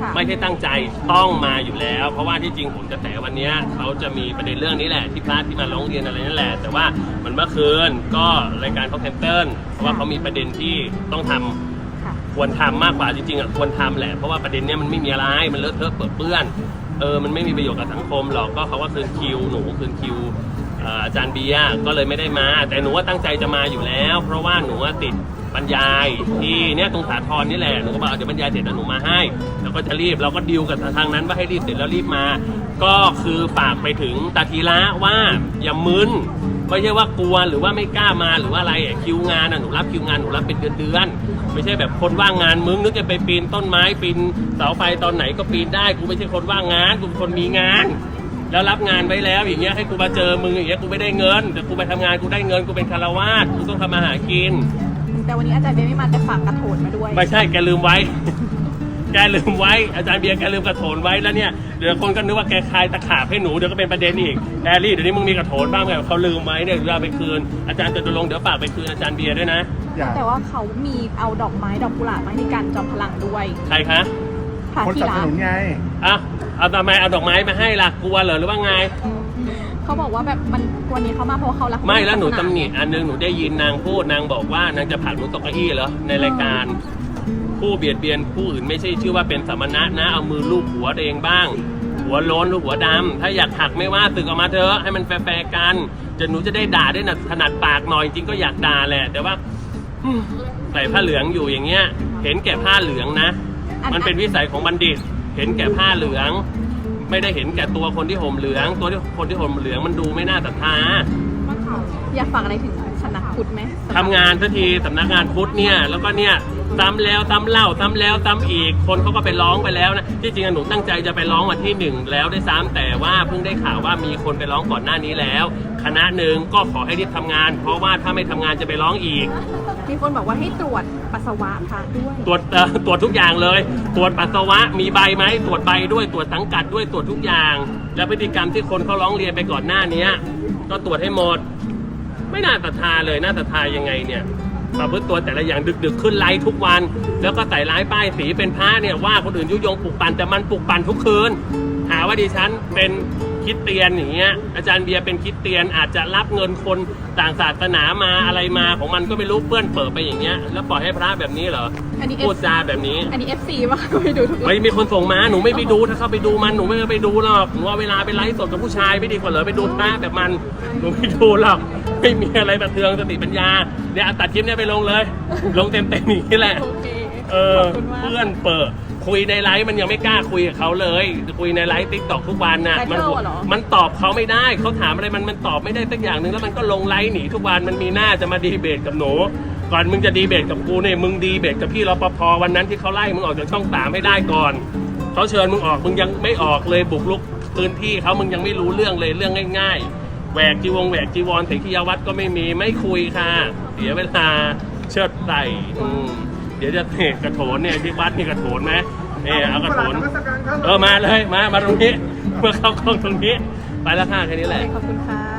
ค่ะไม่ใช่ตั้งใจต้องมาอยู่แล้ว เพราะว่าที่จริงผมจะแต่วันเนี้ยเขาจะมีประเด็นเรื่องนี้แหละที่พระที่มาร้องเรียนอะไรนั่นแหละ แต่ว่ามันเมื่อคืนก็รายการเขาแคนเซิลเพราะว่าเขามีประเด็นที่ต้องทำค่ะควรทำมากกว่าจริงๆอะควรทำแหละเพราะว่าประเด็นเนี้ยมันไม่มีอะไรมันเลอะเทอะเปื้อน เออมันไม่มีประโยชน์กับสังคมหรอกก็เขาว่าคืนคิวหนูคืนคิวอาจารย์เบียก็เลยไม่ได้มา แต่หนูว่าตั้งใจจะมาอยู่แล้ว เพราะว่าหนูว่าติดบรรยายที่เนี่ยตรงสาทรนี่แหละหนูก็บอกเอาเดี๋ยวบรรยายเสร็จแล้วหนูมาให้แล้วก็จะรีบเราก็ดิวกับทางนั้นว่าให้รีบเสร็จแล้วรีบมา ก็คือฝากไปถึงตาทีละว่าอย่ามึน ไม่ใช่ว่ากลัวหรือว่าไม่กล้ามาหรือว่าอะไรอะคิวงานอะหนูรับคิวงานหนูรับเป็นเดือนเดือนๆไม่ใช่แบบคนว่างงานมึงนึกจะไปปีนต้นไม้ปีนเสาไฟตอนไหนก็ปีนได้กูไม่ใช่คนว่างงานกูเป็นคนมีงาน แล้วรับงานไว้แล้วอย่างเงี้ยให้กูมาเจอมึงอย่างเงี้ยกูไม่ได้เงินแต่กูไปทำงานกูได้เงินกูเป็นคารวาสกูต้องทำมาหากิน แต่วันนี้อาจารย์เบนไม่มาแต่ฝากกระโถนมาด้วย ไม่ใช่แกลืมไว้ แกลืมไว้อาจารย์เบียร์แกลืมกระโถนไว้แล้วเนี่ยเดี๋ยวคนก็นึกว่าแกคายตะขาบให้หนูเดี๋ยวก็เป็นประเด็นอีกแอลลี่เดี๋ยวนี้มึงมีกระโถนบ้างไหมเขาลืมไว้เนี่ยเดี๋ยวเอาไปคืนอาจารย์จะลงค์เดี๋ยวฝากไปคืนอาจารย์เบียร์ด้วยนะ อย่าแต่ว่าเขามีเอาดอกไม้ดอกกุหลาบมาให้การจอมพลังด้วยใครคะพระคนที่สนับรัสกนุนไง อะเอาทำไมเอาดอกไม้มาให้ล่ะกลัวเหรอหรือว่าไง เขาบอกว่าแบบมันวันนี้เขามาเพราะว่าเขารักไม่แล้วหนูศาสาตำหนิอันนึงหนูได้ยินนางพูดนางบอกว่านางจะผลักหนูตกเก้าอี้เหรอในรายการ ผู้เบียดเบียนผู้อื่นไม่ใช่ชื่อว่าเป็นสมณะนะ เอามือลูบหัวตัวเองบ้าง หัวโล้นลูบหัวดำถ้าอยากหักไม่ว่าตึกออกมาเถอะให้มันแฟร์ๆกันจะหนูจะได้ด่าได้นะถนัดปากหน่อยจริงก็อยากด่าแหละ แต่ว่าอืมใส่ผ้าเหลืองอยู่อย่างเงี้ย เห็นแก่ผ้าเหลืองนะ มันเป็นวิสัยของบัณฑิต เห็นแก่ผ้าเหลือง ไม่ได้เห็นแก่ตัวคนที่ห่มเหลือง ตัวที่คนที่ห่มเหลืองมันดูไม่น่าศรัทธา อยากฝากอะไรถึงสำนักพุทธไหม ทำงานทันทีสำนักงานพุทธเนี่ย แล้วก็เนี่ย ซ้ำแล้วซ้ำเล่าซ้ำแล้วซ้ำอีก คนเขาก็ไปร้องไปแล้วนะที่จริงอะหนูตั้งใจจะไปร้องวันที่หนึ่งแล้วได้วยซ้ำแต่ว่าเพิ่งได้ข่าวว่ามีคนไปร้องก่อนหน้านี้แล้ว คณะหนึ่งก็ขอให้รีบทำงาน เพราะว่าถ้าไม่ทำงานจะไปร้องอีก มีคนบอกว่าให้ตรวจปัสสาวะพระด้วยตรวจเอ่อตรวจทุกอย่างเลย ตรวจปัสสาวะมีใบไหมตรวจใบด้วยตรวจสังกัดด้วยตรวจทุกอย่าง และพฤติกรรมที่คนเขาร้องเรียนไปก่อนหน้านี้ก็ตรวจให้หมด ไม่น่าศรัทธาเลยน่าศรัทธายังไงเนี่ย ประพฤติตัวแต่ละอย่างดึก ๆ ขึ้นไลฟ์ทุกวัน แล้วก็ใส่ร้ายป้ายสีเป็นพระเนี่ยว่าคนอื่นยุยงปลุกปั่นแต่มันปลุกปั่นทุกคืนหาว่าดิฉันเป็น คริดเตียนอย่างเงี้ยอาจารย์เบียร์เป็นคริดเตียนอาจจะรับเงินคนต่างศาสนามาอะไรมาของมันก็ไม่รู้เปื้อนเปิดไปอย่างเงี้ยแล้วปล่อยให้พระแบบนี้เหรออันนี้พูด F จาแบบนี้อันนี้ FC ป่ะไปดูทุกวัไม่นมีคนส่งมาหนูไม่ไปดูถ้าเข้าไปดูมันหนูไม่ไปดูหรอกหนูเอาเวลาไปไลฟ์สดกับผู้ชายไม่ดีกว่าเหรอไปดูพระแบบมันหนูไม่ดูหรอกไม่มีอะไรประเทืองสติปัญญาเดี๋ยวเอาตัดคลิปเนี้ยไปลงเลย ลงเต็มเต็มๆอย่างนี้แหละ โอเค เออขอบคุณมาก เพื่อนเปิด คุยในไลฟ์มันยังไม่กล้าคุยกับเขาเลย คุยในไลฟ์ติ๊กตอกทุกวันน่ะแต่มัเธอเหรอ มันตอบเขาไม่ได้เขาถามอะไรมันมันตอบไม่ได้สักอย่างหนึ่งแล้วมันก็ลงไลฟ์หนีทุกวันมันมีหน้าจะมาดีเบตกับหนูก่อนมึงจะดีเบตกับกูเนี่ยมึงดีเบตกับพี่รปภวันนั้นที่เขาไล่มึงออกจากช่องสามให้ได้ก่อนเขาเชิญมึงออกมึงยังไม่ออกเลยบุกลุกพื้นที่เขามึงยังไม่รู้เรื่องเลยเรื่องง่าย ๆแหวกจีวงแหวกจีวรเถกียวัดก็ไม่มีไม่คุยค่ะ เสียเวลาเชิดใส่อืมเดี๋ยวจะเทกระโถนเนี่ยที่วัดมีกระโถนไหมเออเอากระโถนเออมาเลยมามาตรงนี้เมื่อเข้ากล้องตรงนี้ ไปแล้วค่ะแค่นี้แหละขอบคุณค่ะ